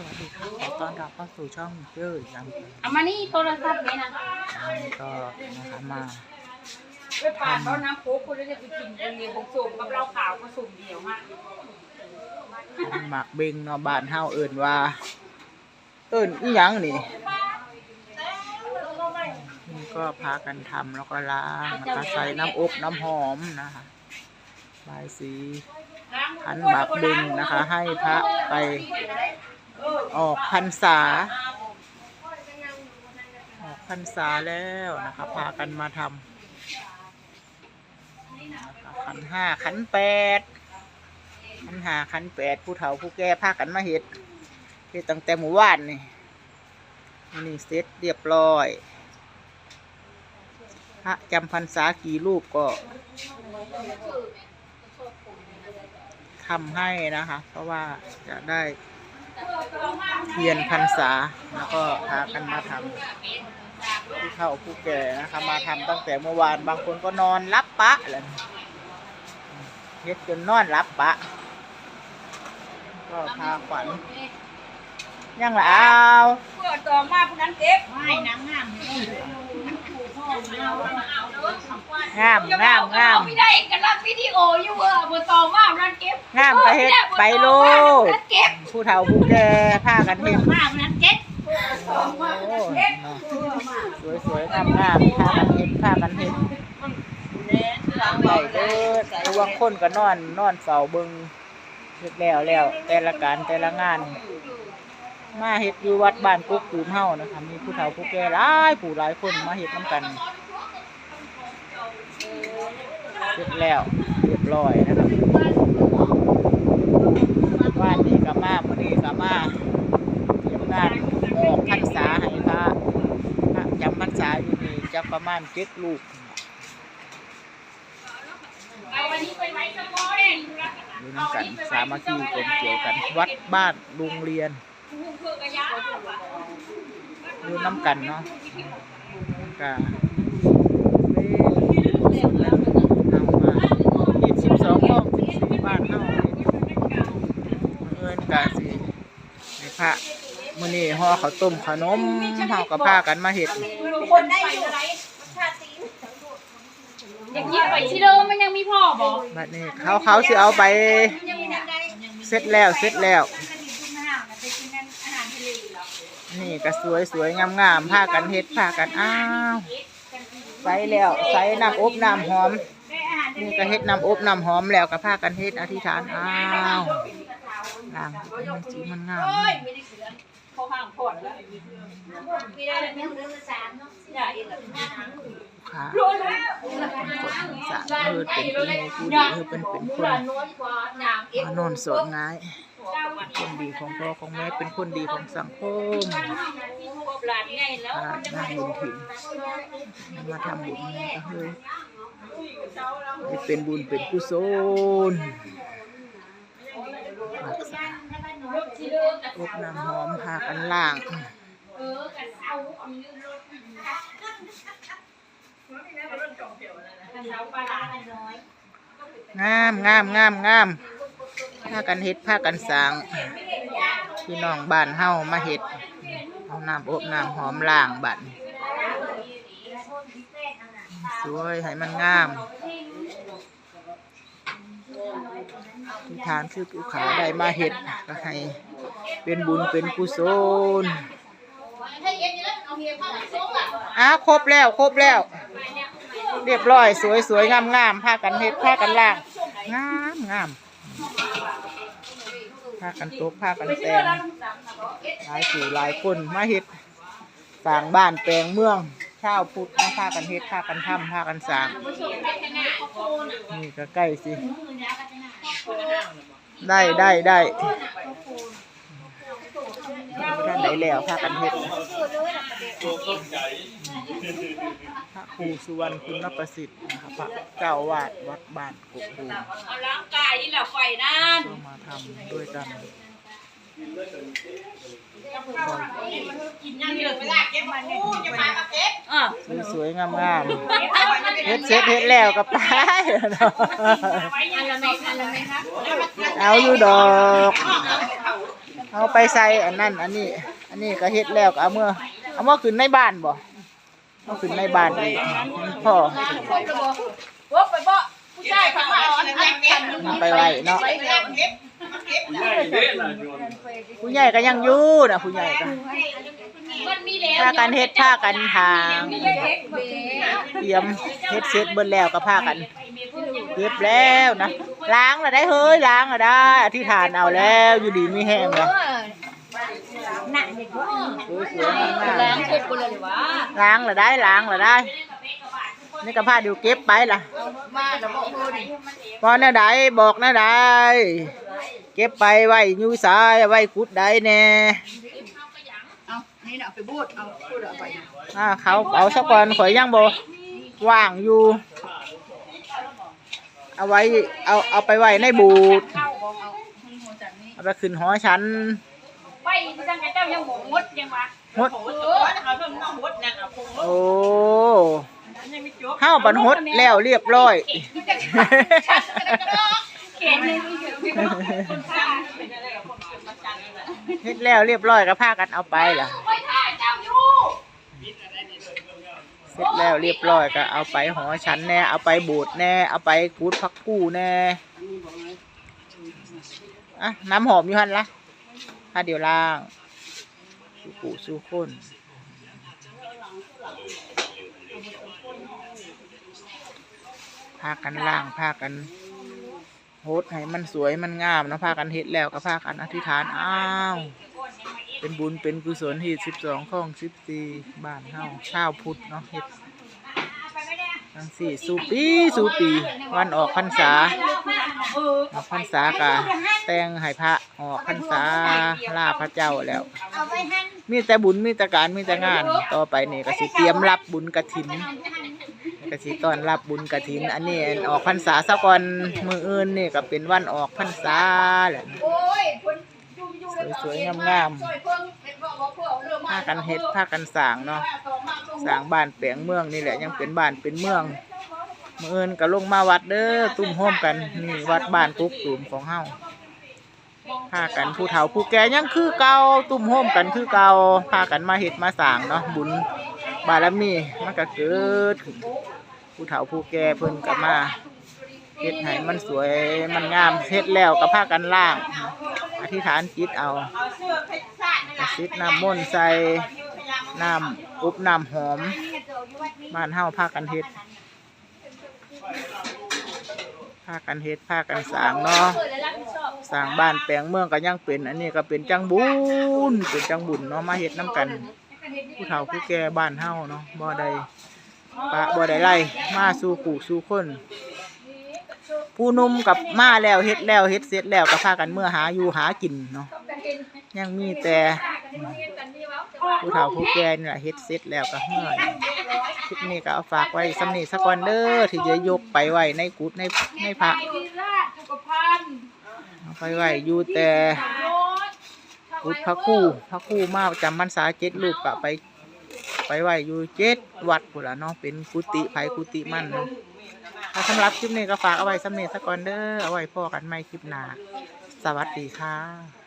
สวัสดีค่ะขอต้อนรับเข้าสู่ช่องเจ้ยยังเอามานี่โทรศัพท์นี่นะก็นะคะมาไปผ่านเขาน้ำโค้กคุณจะไปกินคนเดียวผสมกับเหล้าขาวผสมเดียวมากหมักเบงเนาะบ้านเฮาเอิ้นว่า เอิ้นอีหยังนี่นี่ก็พากันทำแล้วก็ล้างแล้วก็ใส่น้ำอบน้ำหอมนะคะบายสีขันหมักเบงนะคะ ให้พระไป ออกพรรษา ออกพรรษาแล้วนะคะ พากันมาทำขันห้าขันแปดขันห้าขันแปดผู้เฒ่าผู้แก่พากันมาเห็ดเห็ดตั้งแต่หมู่บ้านนี่นี่เสร็จเรียบร้อยพระจำพรรษากี่รูปก็ทำให้นะคะ เพราะว่าจะได้ เทียนพรรษาแล้วก็พากันมาทำผู้เฒ่าผู้แก่นะคะมาทำตั้งแต่เมื่อวานบางคนก็นอนรับปะแล้วนี่เฮ็ดจนนอนรับปะ ก็พาขวัญยังละเอาเพื่อต่อมาผู้นั้นเก็บไม่น้ำงาม งามงามงามไม่ได้กันรักวิดีโออยู่เออมาต่อมาผู้นั้นเก็บงามก็เฮ็ดไปโลดเก็บผู้เฒ่าผู้แก่พากันเฮ็ดมากนั้นเก็ตโอ้สวยสวยๆงามงามๆพากันเฮ็ดพากันเฮ็ดได้เด้อระวังคนก็นอนนอนเฝ้าเบิ่งเฮ็ดแล้วแล้ว แต่ละการแต่ละงานมาเฮ็ดอยู่วัดบ้านกุ๊กตูมเฮานะคะมีผู้เฒ่าผู้แก่หลายผู้หลายคนมาเฮ็ดนํกัน เสร็จแล้วเรียบร้อยนะครับวันนี้ก็มามื้อนี้ก็มาเตรียมงานออกพรรษาให้พระพระจำพรรษาอยู่นี่จะประมาณเจ็ดลูกเอาวันนี้ไปไว้สมอเองอยู่นกันสามัคคีกลมเกี่ยวกันวัดบ้านโรงเรียนเพื่อกระยะอยู่น้ำกันเนาะก็เอามายี่สิบสองห้องสิบสี่บ้านเฮา เอินกาสิในพระมื้อนี้ห่อข้าวต้มขนมเฮาก็พากันมาเฮ็ดคนได้อยู่ชาติอย่างนี้ไปที่เดิมมันยังมีพ่อบอกบัดนี้เขาเขาสิเอาไปยังมีน้ำได้เสร็จแล้วเสร็จแล้วกระดิ่งทุ่งห้าวนะไปกินนั่นอาหารทะเลเหรอนี่ก็สวยสวยงามงามๆพากันเฮ็ดพากันอ้าวใส่แล้วใส่น้ำอบน้ำหอมได้อาหารทะนี่เลก็เฮ็ดน้ำอบน้ำหอมแล้วก็พากันเฮ็ดอธิษฐานอ้าว ล้างมันสีมันงามเฮ้ยไม่ได้เสือเขาห่างพอดแล้วมีได้เรื่องเรื่องสามเนาะใหญ่เหรอค่ะโดนแล้วคนสะเออเป็นผู้มีผู้ดีเออเป็นเป็นคนน้อยกว่าหนางเอฟมานอนสดง่ายคนดีของพ่อของแม่เป็นคนดีของสังคมหลานไงแล้วอ่าน่าบุญถิ่นมาทำบุญนี่ก็เฮ้ยให้เป็นบุญเป็นกุศลรักษา อบน้ำหอมพากันล่างเออกันเอาเอายืนรถกันลาร้าน้อยงามงามงามงามพากันเฮ็ดพากันสางพี่น้องบ้านเฮามาเฮ็ดเอาน้ำอบน้ำหอมล่างบัดสวยให้มันงามที่ทานคือผู้ขาได้มาเฮ็ดก็ให้ เป็นบุญเป็นกุศลอ้าเฮียผ้าไหนอะอ้าวครบแล้วครบแล้ว เรียบร้อยสวยสวยงามงามพากันเฮ็ดพากันล่างงามงามพากันตกพากันแต่งหลายสู่หลายคนมาเฮ็ดสร้างบ้านแปลงเมืองชาวพุทธมาพากันเฮ็ดพากันทำพากันสางนี่ก็ใกล้สิ ได้ได้ได้ ท่านไหนแล้วพากันเฮ็ดพระครูสุวรรณคุณประสิทธิ์นะครับพระเจ้าวาดวัดบ้านกกตูมเอาล้างกายนี่แหละไฟนั่นก็มาทำด้วยกันกินยังเดือดไปลากเก็บมาเนี่ยจะพามาเก็บอะสวยๆงามๆเฮ็ดเสร็จเฮ็ดแล้วก็ไปเนาะไว้ยังละไหมอันละไหมคะเอาอยู่ดอก เเอาไปใส่อันนั้นอันนี้ อันนี้ก็เฮ็ดแล้วก็เอาเมื่อเอาเมื่อขึ้นในบ้านบ่เอาขึ้นในบ้านอีกพ่อพวกไปบ่ผู้ชายเขามาเอาอันนั้นกันเอาไปไว้เนาะ ไปแล้ว ผู้ใหญ่ก็ยังอยู่นะผู้ใหญ่ก็มันมีแล้วพากันเฮ็ดพากันทางนี่ได้เด็กเบ้เตรียมเฮ็ดเสร็จเบิดแล้วก็พากันเก็บแล้วนะล้างและได้เฮ้ยล้างและได้ อธิษฐานเอาแล้วอยู่ดีมีแห้งแล้วหนักเด็กว่าสวยๆงามล้างครบไปเลยว่าๆล้างและได้ล้างและได้ นี่ก็พาเดี๋ยวเก็บไปล่ะมาแล้วบ่ฮู้ดิพอแน่ใดบอกแน่ใดเก็บไปไว้อยูสายไว้ขุดใดแน่เอานี่น่ะเอาไปบูดเอาพูดเอาไปอ่าเขาเอาสักก่อนข่อยยังบ่ว่างอยู่ เอาไว้เอาเอาไปไว้ในบูดเอาไปขึ้นหอฉันไปจังไงเจ้ายังบ่งดยังวะหดโอ้ เฮาบันหดแล้วเรียบร้อยเก่งนี่คือคนข้าเฮ็ดแล้วเรียบร้อยก็พากันเอาไปล่ะไปท่าเจ้าอยู่เสร็จแล้วเรียบร้อยก็เอาไปหอฉันแน่เอาไปบูดแน่เอาไปกูดพักกู้แน่อะน้ำหอมอยู่หันละถ้าเดี๋ยวล้าง สู้ปู่สู้คน พากันล้างพากันโฮดให้มันสวยมันงามนะพากันเฮ็ดแล้วก็พากันอธิษฐานอ้าว เป็นบุญเป็นกุศลที่สิบสองข้องสิบสี่บ้านเฮาชาวพุทธเนาะเฮ็ดทั้งสี่สู่ปีสู่ปี วันออกพรรษาออกพรรษากะแต่งให้พระออกพรรษาลาพระเจ้าแล้ว เอาไปหั่น มีแต่บุญมีแต่การมีแต่งาน ต่อไปนี่ก็สิเตรียมรับบุญกระถินก็สิต้อนรับบุญกระถิน อันนี้ออกพรรษาซะก่อนมืออื่นนี่ก็เป็นวันออกพรรษาแหละสวยๆงามช่วยเพิ่ากันเฮ็ดพากันสางเนาะสางบ้านแปลงเมืองนี่แหละยังเป็นบ้านเป็นเมืองมืออื่นก็ลงมาวัดเด้อตุ้มโฮมกันนี่วัดบ้านกุ๊กตุ่มของเฮา พากันผู้เฒ่าผู้แก่ยังคือเก่าตุ่มโฮมกันคือเก่าพากันมาเฮ็ดมาสร้างเนาะบุญบารมีมันก็เกิดขึ้นผู้เฒ่าผู้แก่เพิ่นก็มาเฮ็ดให้มันสวยมันงามเฮ็ดแล้วก็พากันล่าง อธิษฐานจิตเอาสิทน้ำมนต์ใส่น้ำอุบน้ำหอมบ้านเฮาพากันเฮ็ดพากันเฮ็ดพากันสางเนาะ สร้างบ้านแปลงเมืองก็ยังเป็น อันนี้ก็เป็นจังบุญเป็นจังบุญเนาะมาเฮ็ดน้ำกัน ผู้เฒ่าผู้แก่บ้านเฮาเนาะบ่ได้ปะบ่ได้ไล่มาสู่ปู่สู่คนผู้นุ่มกับมาแล้วเฮ็ดแล้วเฮ็ดเสร็จแล้วก็พากันเมื่อหาอยู่หากินเนาะยังมีแต่ผู้เฒ่าผู้แก่นี่แหละเฮ็ดเสร็จแล้วก็เมื่อยคลิปนี้ก็เอาฝากไว้สำนีสักวันเด้อที่จะยกไปไว้ในกุฏในในพระ ดีราชสุขภัณฑ์ เอาไปไว้อยู่แต่พุทธคู่พระคู่มาจำมันสาเจ็ดลูกก็ไป ไปไหวอยู่เจ็ดวัดพุ่นละเนาะเป็นกุฏิไผกุฏิมั่นเนาะถ้าสำหรับคลิปนี้ก็ฝากเอาไว้สำเนีสักก่อนเด้อเอาไว้พ่อกันไม่คลิปหน้าสวัสดีค่ะ